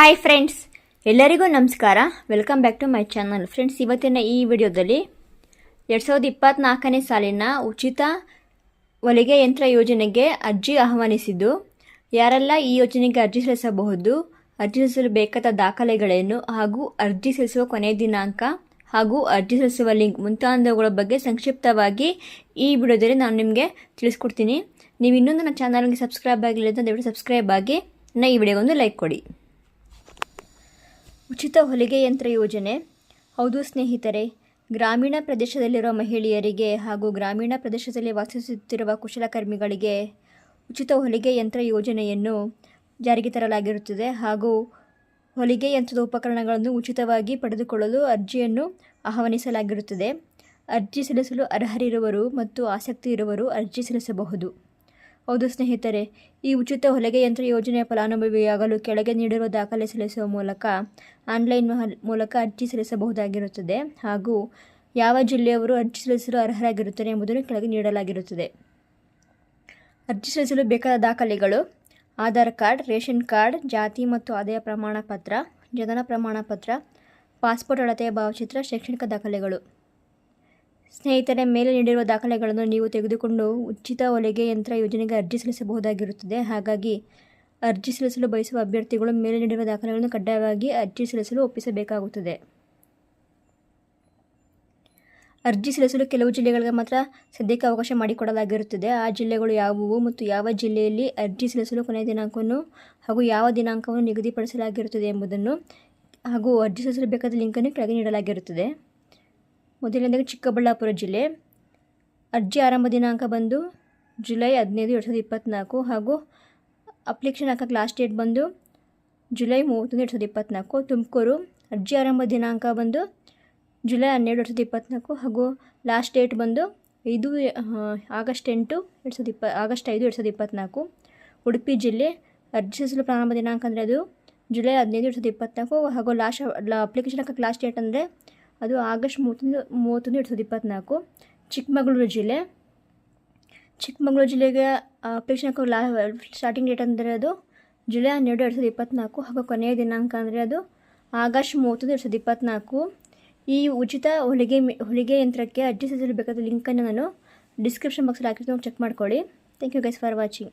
Hi friends ಎಲ್ಲರಿಗೂ ನಮಸ್ಕಾರ. Welcome back to my channel friends ಇವತ್ತಿನ ಈ ವಿಡಿಯೋದಲ್ಲಿ ಎರಡು ಸಾವಿರದ ಇಪ್ಪತ್ತ್ನಾಲ್ಕನೇ ಸಾಲಿನ ಉಚಿತ ಹೊಲಿಗೆ ಯಂತ್ರ ಯೋಜನೆಗೆ ಅರ್ಜಿ ಆಹ್ವಾನಿಸಿದ್ದು. ಯಾರೆಲ್ಲ ಈ ಯೋಜನೆಗೆ ಅರ್ಜಿ ಸಲ್ಲಿಸಬಹುದು, ಅರ್ಜಿ ಸಲ್ಲಿಸಲು ಬೇಕಾದ ದಾಖಲೆಗಳೇನು ಹಾಗೂ ಅರ್ಜಿ ಸಲ್ಲಿಸುವ ಕೊನೆಯ ದಿನಾಂಕ ಹಾಗೂ ಅರ್ಜಿ ಸಲ್ಲಿಸುವ ಲಿಂಕ್ ಮುಂತಾದವುಗಳ ಬಗ್ಗೆ ಸಂಕ್ಷಿಪ್ತವಾಗಿ ಈ ವಿಡಿಯೋದಲ್ಲಿ ನಾನು ನಿಮಗೆ ತಿಳಿಸ್ಕೊಡ್ತೀನಿ. ನೀವು ಇನ್ನೊಂದು ನನ್ನ ಚಾನಲ್ಗೆ ಸಬ್ಸ್ಕ್ರೈಬ್ ಆಗಿಲ್ಲ ಅಂತ ದಯವಿಟ್ಟು ಸಬ್ಸ್ಕ್ರೈಬ್ ಆಗಿ ನನ್ನ ಈ ವಿಡಿಯೋಗೊಂದು ಲೈಕ್ ಕೊಡಿ. ಉಚಿತ ಹೊಲಿಗೆ ಯಂತ್ರ ಯೋಜನೆ. ಹೌದು ಸ್ನೇಹಿತರೆ, ಗ್ರಾಮೀಣ ಪ್ರದೇಶದಲ್ಲಿರುವ ಮಹಿಳೆಯರಿಗೆ ಹಾಗೂ ಗ್ರಾಮೀಣ ಪ್ರದೇಶದಲ್ಲಿ ವಾಸಿಸುತ್ತಿರುವ ಕುಶಲಕರ್ಮಿಗಳಿಗೆ ಉಚಿತ ಹೊಲಿಗೆ ಯಂತ್ರ ಯೋಜನೆಯನ್ನು ಜಾರಿಗೆ ತರಲಾಗಿರುತ್ತದೆ ಹಾಗೂ ಹೊಲಿಗೆ ಯಂತ್ರದ ಉಪಕರಣಗಳನ್ನು ಉಚಿತವಾಗಿ ಪಡೆದುಕೊಳ್ಳಲು ಅರ್ಜಿಯನ್ನು ಆಹ್ವಾನಿಸಲಾಗಿರುತ್ತದೆ. ಅರ್ಜಿ ಸಲ್ಲಿಸಲು ಅರ್ಹರಿರುವರು ಮತ್ತು ಆಸಕ್ತಿ ಇರುವರು ಅರ್ಜಿ ಸಲ್ಲಿಸಬಹುದು. ಹೌದು ಸ್ನೇಹಿತರೆ, ಈ ಉಚಿತ ಹೊಲಿಗೆ ಯಂತ್ರ ಯೋಜನೆಯ ಫಲಾನುಭವಿಯಾಗಲು ಕೆಳಗೆ ನೀಡಿರುವ ದಾಖಲೆ ಸಲ್ಲಿಸುವ ಮೂಲಕ ಆನ್ಲೈನ್ ಮೂಲಕ ಅರ್ಜಿ ಸಲ್ಲಿಸಬಹುದಾಗಿರುತ್ತದೆ ಹಾಗೂ ಯಾವ ಜಿಲ್ಲೆಯವರು ಅರ್ಜಿ ಸಲ್ಲಿಸಲು ಅರ್ಹರಾಗಿರುತ್ತಾರೆ ಎಂಬುದನ್ನು ಕೆಳಗೆ ನೀಡಲಾಗಿರುತ್ತದೆ. ಅರ್ಜಿ ಸಲ್ಲಿಸಲು ಬೇಕಾದ ದಾಖಲೆಗಳು ಆಧಾರ್ ಕಾರ್ಡ್, ರೇಷನ್ ಕಾರ್ಡ್, ಜಾತಿ ಮತ್ತು ಆದಾಯ ಪ್ರಮಾಣ ಪತ್ರ ಜನನ ಪ್ರಮಾಣ ಪತ್ರ ಪಾಸ್ಪೋರ್ಟ್ ಅಳತೆಯ ಭಾವಚಿತ್ರ, ಶೈಕ್ಷಣಿಕ ದಾಖಲೆಗಳು. ಸ್ನೇಹಿತರೆ, ಮೇಲೆ ನೀಡಿರುವ ದಾಖಲೆಗಳನ್ನು ನೀವು ತೆಗೆದುಕೊಂಡು ಉಚಿತ ಹೊಲಿಗೆ ಯಂತ್ರ ಯೋಜನೆಗೆ ಅರ್ಜಿ ಸಲ್ಲಿಸಬಹುದಾಗಿರುತ್ತದೆ. ಹಾಗಾಗಿ, ಅರ್ಜಿ ಸಲ್ಲಿಸಲು ಬಯಸುವ ಅಭ್ಯರ್ಥಿಗಳು ಮೇಲೆ ನೀಡಿರುವ ದಾಖಲೆಗಳನ್ನು ಕಡ್ಡಾಯವಾಗಿ ಅರ್ಜಿ ಸಲ್ಲಿಸಲು ಒಪ್ಪಿಸಬೇಕಾಗುತ್ತದೆ. ಅರ್ಜಿ ಸಲ್ಲಿಸಲು ಕೆಲವು ಜಿಲ್ಲೆಗಳಿಗೆ ಮಾತ್ರ ಸದ್ಯಕ್ಕೆ ಅವಕಾಶ ಮಾಡಿಕೊಡಲಾಗಿರುತ್ತದೆ. ಆ ಜಿಲ್ಲೆಗಳು ಯಾವುವು ಮತ್ತು ಯಾವ ಜಿಲ್ಲೆಯಲ್ಲಿ ಅರ್ಜಿ ಸಲ್ಲಿಸಲು ಕೊನೆಯ ದಿನಾಂಕವನ್ನು ಹಾಗೂ ಯಾವ ದಿನಾಂಕವನ್ನು ನಿಗದಿಪಡಿಸಲಾಗಿರುತ್ತದೆ ಎಂಬುದನ್ನು ಹಾಗೂ ಅರ್ಜಿ ಸಲ್ಲಿಸಲು ಬೇಕಾದ ಲಿಂಕನ್ನು ಕೆಳಗೆ ನೀಡಲಾಗಿರುತ್ತದೆ. ಮೊದಲನೇದಾಗಿ ಚಿಕ್ಕಬಳ್ಳಾಪುರ ಜಿಲ್ಲೆ. ಅರ್ಜಿ ಆರಂಭ ದಿನಾಂಕ ಬಂದು ಜುಲೈ ಹದಿನೈದು, ಎರಡು ಸಾವಿರದ ಇಪ್ಪತ್ತ್ನಾಲ್ಕು ಹಾಗೂ ಅಪ್ಲಿಕೇಶನ್ ಹಾಕಕ್ಕೆ ಲಾಸ್ಟ್ ಡೇಟ್ ಬಂದು ಜುಲೈ ಮೂವತ್ತೊಂದು, ಎರಡು ಸಾವಿರದ ಇಪ್ಪತ್ತ್ನಾಲ್ಕು ತುಮಕೂರು. ಅರ್ಜಿ ಆರಂಭ ದಿನಾಂಕ ಬಂದು ಜುಲೈ ಹನ್ನೆರಡು, ಎರಡು ಸಾವಿರದ ಇಪ್ಪತ್ತ್ನಾಲ್ಕು ಹಾಗೂ ಲಾಸ್ಟ್ ಡೇಟ್ ಬಂದು ಐದು ಆಗಸ್ಟ್ ಎಂಟು, ಎರಡು ಸಾವಿರದ ಇಪ್ಪ, ಆಗಸ್ಟ್ ಐದು, ಎರಡು ಸಾವಿರದ ಇಪ್ಪತ್ತ್ನಾಲ್ಕು ಉಡುಪಿ ಜಿಲ್ಲೆ ಅರ್ಜಿ ಸಲ್ಲಿಸಲು ಪ್ರಾರಂಭ ದಿನಾಂಕ ಅಂದರೆ ಅದು ಜುಲೈ ಹದಿನೈದು, ಎರಡು ಸಾವಿರದ ಇಪ್ಪತ್ತ್ನಾಲ್ಕು ಹಾಗೂ ಲಾಸ್ಟ್ ಅಪ್ಲಿಕೇಶನ್ ಹಾಕಕ್ಕೆ ಲಾಸ್ಟ್ ಡೇಟ್ ಅಂದರೆ ಅದು ಆಗಸ್ಟ್ ಮೂವತ್ತೊಂದು ಮೂವತ್ತೊಂದು ಎರಡು ಸಾವಿರದ ಇಪ್ಪತ್ತ್ನಾಲ್ಕು ಚಿಕ್ಕಮಗಳೂರು ಜಿಲ್ಲೆ. ಚಿಕ್ಕಮಗಳೂರು ಜಿಲ್ಲೆಗೆ ಅಪ್ಲಿಕೇಶನ್ ಹಾಕೋ ಲಾ ಸ್ಟಾರ್ಟಿಂಗ್ ಡೇಟ್ ಅಂದರೆ ಅದು ಜುಲೈ ಹನ್ನೆರಡು ಎರಡು ಸಾವಿರದ ಇಪ್ಪತ್ತ್ನಾಲ್ಕು ಹಾಗೂ ಕೊನೆಯ ದಿನಾಂಕ ಅಂದರೆ ಅದು ಆಗಸ್ಟ್ ಮೂವತ್ತೊಂದು ಎರಡು ಸಾವಿರದ ಇಪ್ಪತ್ತ್ನಾಲ್ಕು ಈ ಉಚಿತ ಹೊಲಿಗೆ ಹೊಲಿಗೆ ಯಂತ್ರಕ್ಕೆ ಅರ್ಜಿ ಸಲ್ಲಿಸಲು ಬೇಕಾದ ಲಿಂಕನ್ನು ನಾನು ಡಿಸ್ಕ್ರಿಪ್ಷನ್ ಬಾಕ್ಸಲ್ಲಿ ಹಾಕಿರ್ತೀನಿ. ಚೆಕ್ ಮಾಡ್ಕೊಳ್ಳಿ. Thank you guys for watching